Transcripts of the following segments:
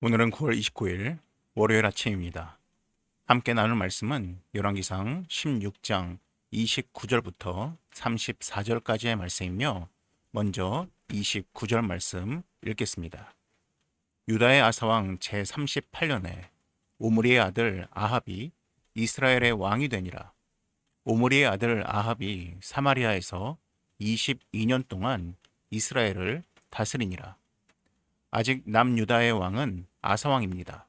오늘은 9월 29일 월요일 아침입니다. 함께 나눌 말씀은 열왕기상 16장 29절부터 34절까지의 말씀이며 먼저 29절 말씀 읽겠습니다. 유다의 아사왕 제38년에 오므리의 아들 아합이 이스라엘의 왕이 되니라. 오므리의 아들 아합이 사마리아에서 22년 동안 이스라엘을 다스리니라. 아직 남유다의 왕은 아사왕입니다.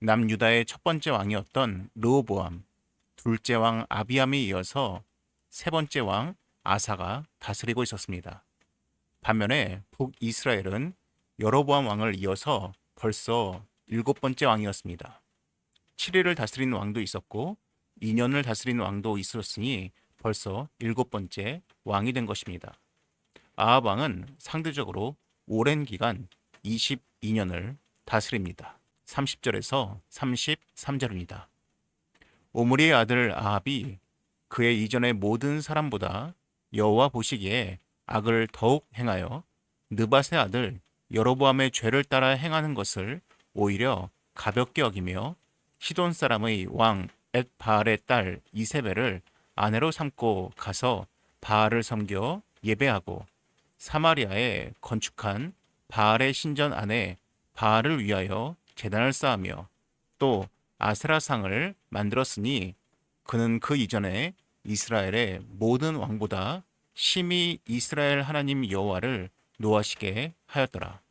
남유다의 첫 번째 왕이었던 르호보암, 둘째 왕 아비암에 이어서 세 번째 왕 아사가 다스리고 있었습니다. 반면에 북이스라엘은 여로보암 왕을 이어서 벌써 일곱 번째 왕이었습니다. 7일을 다스린 왕도 있었고 2년을 다스린 왕도 있었으니 벌써 일곱 번째 왕이 된 것입니다. 아합 왕은 상대적으로 오랜 기간 22년을 다스립니다. 30절에서 33절입니다. 오므리의 아들 아합이 그의 이전의 모든 사람보다 여호와 보시기에 악을 더욱 행하여 느밧의 아들 여로보암의 죄를 따라 행하는 것을 오히려 가볍게 여기며 시돈 사람의 왕 엣바알의 딸 이세벨을 아내로 삼고 가서 바알을 섬겨 예배하고 사마리아에 건축한 바알의 신전 안에 바알을 위하여 제단을 쌓으며 또 아세라상을 만들었으니 그는 그 이전에 이스라엘의 모든 왕보다 심히 이스라엘 하나님 여호와를 노하시게 하였더라.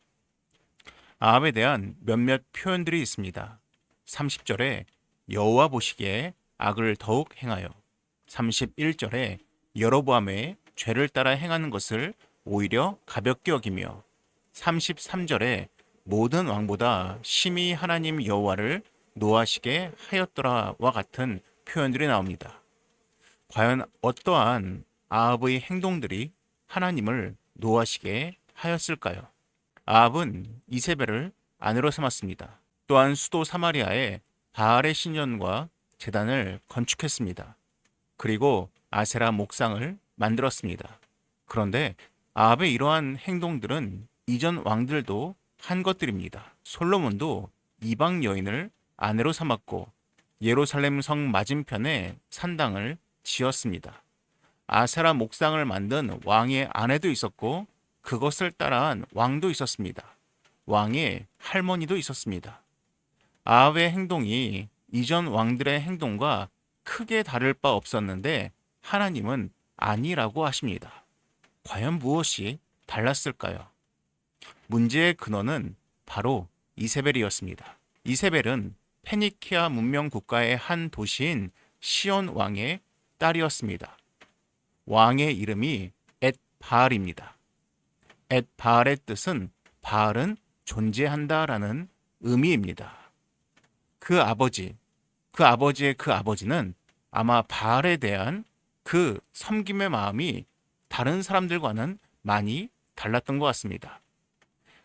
아합에 대한 몇몇 표현들이 있습니다. 30절에 여호와 보시기에 악을 더욱 행하여 31절에 여로보암의 죄를 따라 행하는 것을 오히려 가볍게 여기며 33절에 모든 왕보다 심히 하나님 여호와를 노하시게 하였더라와 같은 표현들이 나옵니다. 과연 어떠한 아합의 행동들이 하나님을 노하시게 하였을까요? 아합은 이세벨을 아내로 삼았습니다. 또한 수도 사마리아에 바알의 신전과 재단을 건축했습니다. 그리고 아세라 목상을 만들었습니다. 그런데 아합의 이러한 행동들은 이전 왕들도 한 것들입니다. 솔로몬도 이방 여인을 아내로 삼았고 예루살렘 성 맞은편에 산당을 지었습니다. 아세라 목상을 만든 왕의 아내도 있었고 그것을 따라한 왕도 있었습니다. 왕의 할머니도 있었습니다. 아합의 행동이 이전 왕들의 행동과 크게 다를 바 없었는데 하나님은 아니라고 하십니다. 과연 무엇이 달랐을까요? 문제의 근원은 바로 이세벨이었습니다. 이세벨은 페니키아 문명 국가의 한 도시인 시온 왕의 딸이었습니다. 왕의 이름이 엣바알입니다. 엣바알의 뜻은 바알은 존재한다라는 의미입니다. 그 아버지, 그 아버지의 그 아버지는 아마 바알에 대한 그 섬김의 마음이 다른 사람들과는 많이 달랐던 것 같습니다.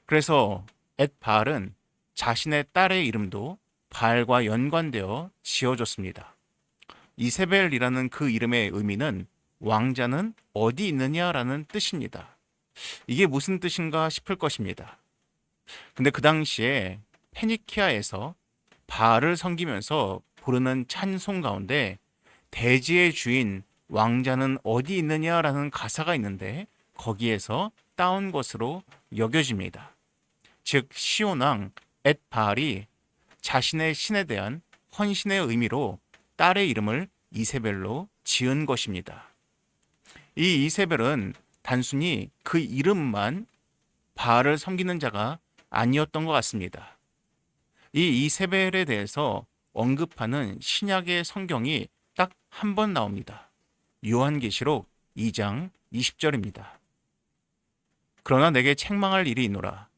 그래서 엣바알은 자신의 딸의 이름도 바알과 연관되어 지어졌습니다. 이세벨이라는 그 이름의 의미는 왕자는 어디 있느냐라는 뜻입니다. 이게 무슨 뜻인가 싶을 것입니다. 근데 그 당시에 페니키아에서 바알을 섬기면서 부르는 찬송 가운데 대지의 주인 왕자는 어디 있느냐라는 가사가 있는데 거기에서 따온 것으로 여겨집니다. 즉 시온왕 엣바알이 자신의 신에 대한 헌신의 의미로 딸의 이름을 이세벨로 지은 것입니다. 이 이세벨은 단순히 그 이름만 바알을 섬기는 자가 아니었던 것 같습니다. 이 이세벨에 대해서 언급하는 신약의 성경이 딱 한 번 나옵니다. 요한계시록 2장 20절입니다. 그러나 내게 책망할 일이 있노라.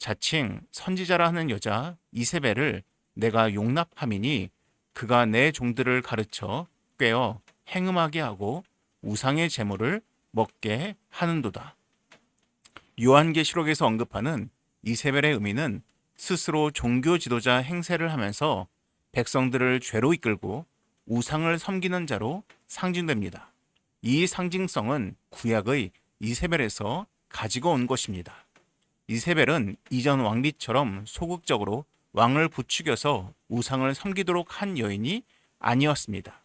자칭 선지자라 하는 여자 이세벨을 내가 용납함이니 그가 내 종들을 가르쳐 꿰어 행음하게 하고 우상의 제물을 먹게 하는도다. 요한계시록에서 언급하는 이세벨의 의미는 스스로 종교 지도자 행세를 하면서 백성들을 죄로 이끌고 우상을 섬기는 자로 상징됩니다. 이 상징성은 구약의 이세벨에서 가지고 온 것입니다. 이세벨은 이전 왕비처럼 소극적으로 왕을 부추겨서 우상을 섬기도록 한 여인이 아니었습니다.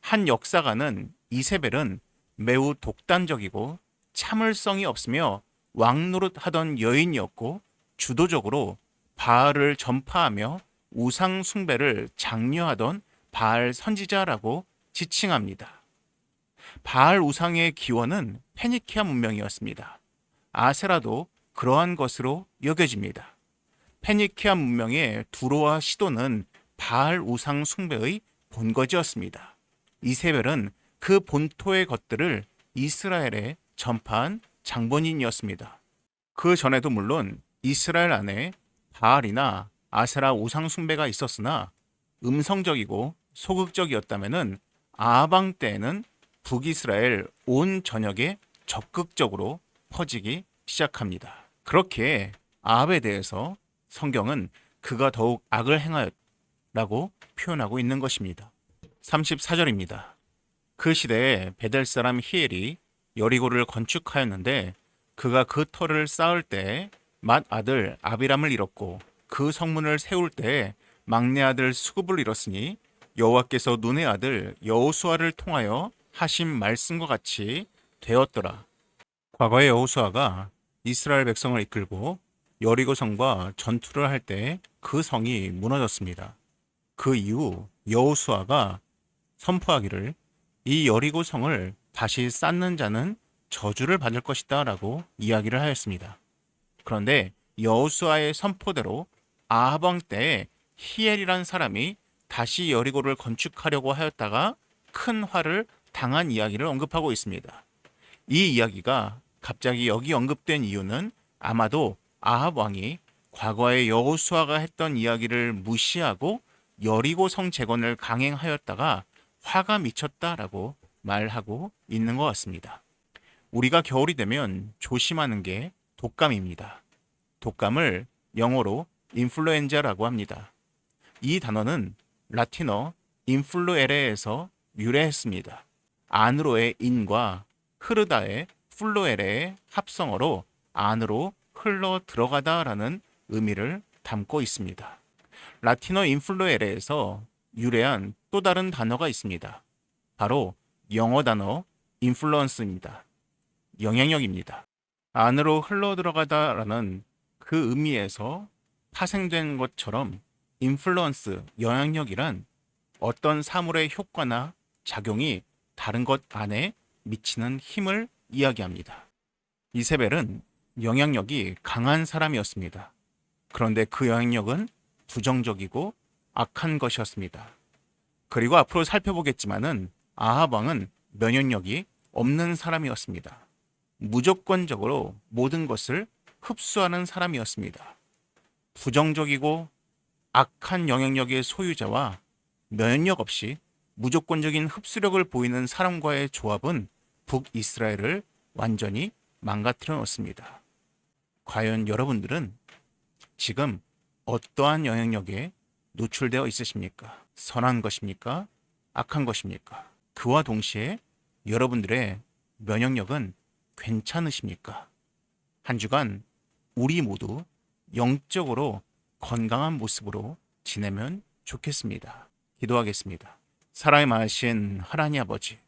한 역사가는 이세벨은 매우 독단적이고 참을성이 없으며 왕노릇하던 여인이었고 주도적으로 바알을 전파하며 우상 숭배를 장려하던 바알 선지자라고 지칭합니다. 바알 우상의 기원은 페니키아 문명이었습니다. 아세라도 그러한 것으로 여겨집니다. 페니키아 문명의 두로와 시도는 바알 우상 숭배의 본거지였습니다. 이세벨은 그 본토의 것들을 이스라엘에 전파한 장본인이었습니다. 그 전에도 물론 이스라엘 안에 바알이나 아세라 우상 숭배가 있었으나 음성적이고 소극적이었다면은 아방 때에는 북이스라엘 온 전역에 적극적으로 퍼지기 시작합니다. 그렇게 아합에 대해서 성경은 그가 더욱 악을 행하였라고 표현하고 있는 것입니다. 34절입니다. 그 시대에 베델 사람 히엘이 여리고를 건축하였는데 그가 그 터를 쌓을 때 맏 아들 아비람을 잃었고 그 성문을 세울 때 막내 아들 수굽을 잃었으니 여호와께서 눈의 아들 여호수아를 통하여 하신 말씀과 같이 되었더라. 과거의 여호수아가 이스라엘 백성을 이끌고 여리고 성과 전투를 할 때 그 성이 무너졌습니다. 그 이후 여호수아가 선포하기를 이 여리고 성을 다시 쌓는 자는 저주를 받을 것이다라고 이야기를 하였습니다. 그런데 여호수아의 선포대로 아하방 때에 히엘이란 사람이 다시 여리고를 건축하려고 하였다가 큰 화를 당한 이야기를 언급하고 있습니다. 이 이야기가 갑자기 여기 언급된 이유는 아마도 아합 왕이 과거에 여호수아가 했던 이야기를 무시하고 여리고 성 재건을 강행하였다가 화가 미쳤다라고 말하고 있는 것 같습니다. 우리가 겨울이 되면 조심하는 게 독감입니다. 독감을 영어로 인플루엔자라고 합니다. 이 단어는 라틴어 인플루에레에서 유래했습니다. 안으로의 인과 흐르다의 플루에레의 합성어로 안으로 흘러 들어가다라는 의미를 담고 있습니다. 라틴어 인플루에레에서 유래한 또 다른 단어가 있습니다. 바로 영어 단어 인플루언스입니다. 영향력입니다. 안으로 흘러 들어가다라는 그 의미에서 파생된 것처럼 인플루언스, 영향력이란 어떤 사물의 효과나 작용이 다른 것 안에 미치는 힘을 이야기합니다. 이세벨은 영향력이 강한 사람이었습니다. 그런데 그 영향력은 부정적이고 악한 것이었습니다. 그리고 앞으로 살펴보겠지만은 아합 왕은 면역력이 없는 사람이었습니다. 무조건적으로 모든 것을 흡수하는 사람이었습니다. 부정적이고 악한 영향력의 소유자와 면역력 없이 무조건적인 흡수력을 보이는 사람과의 조합은 북이스라엘을 완전히 망가뜨려 놓습니다. 과연 여러분들은 지금 어떠한 영향력에 노출되어 있으십니까? 선한 것입니까? 악한 것입니까? 그와 동시에 여러분들의 면역력은 괜찮으십니까? 한 주간 우리 모두 영적으로 건강한 모습으로 지내면 좋겠습니다. 기도하겠습니다. 사랑이 많으신 하나님 아버지,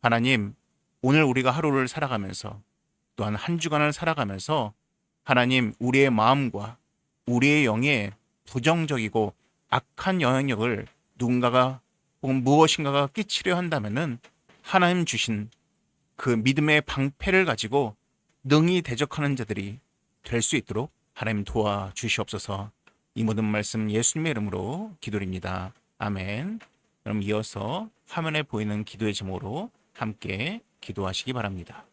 하나님, 오늘 우리가 하루를 살아가면서 또한 한 주간을 살아가면서 하나님 우리의 마음과 우리의 영에 부정적이고 악한 영향력을 누군가가 혹은 무엇인가가 끼치려 한다면은 하나님 주신 그 믿음의 방패를 가지고 능히 대적하는 자들이 될 수 있도록 하나님 도와 주시옵소서. 이 모든 말씀 예수님의 이름으로 기도드립니다. 아멘. 그럼 이어서 화면에 보이는 기도의 제목으로 함께 기도하시기 바랍니다.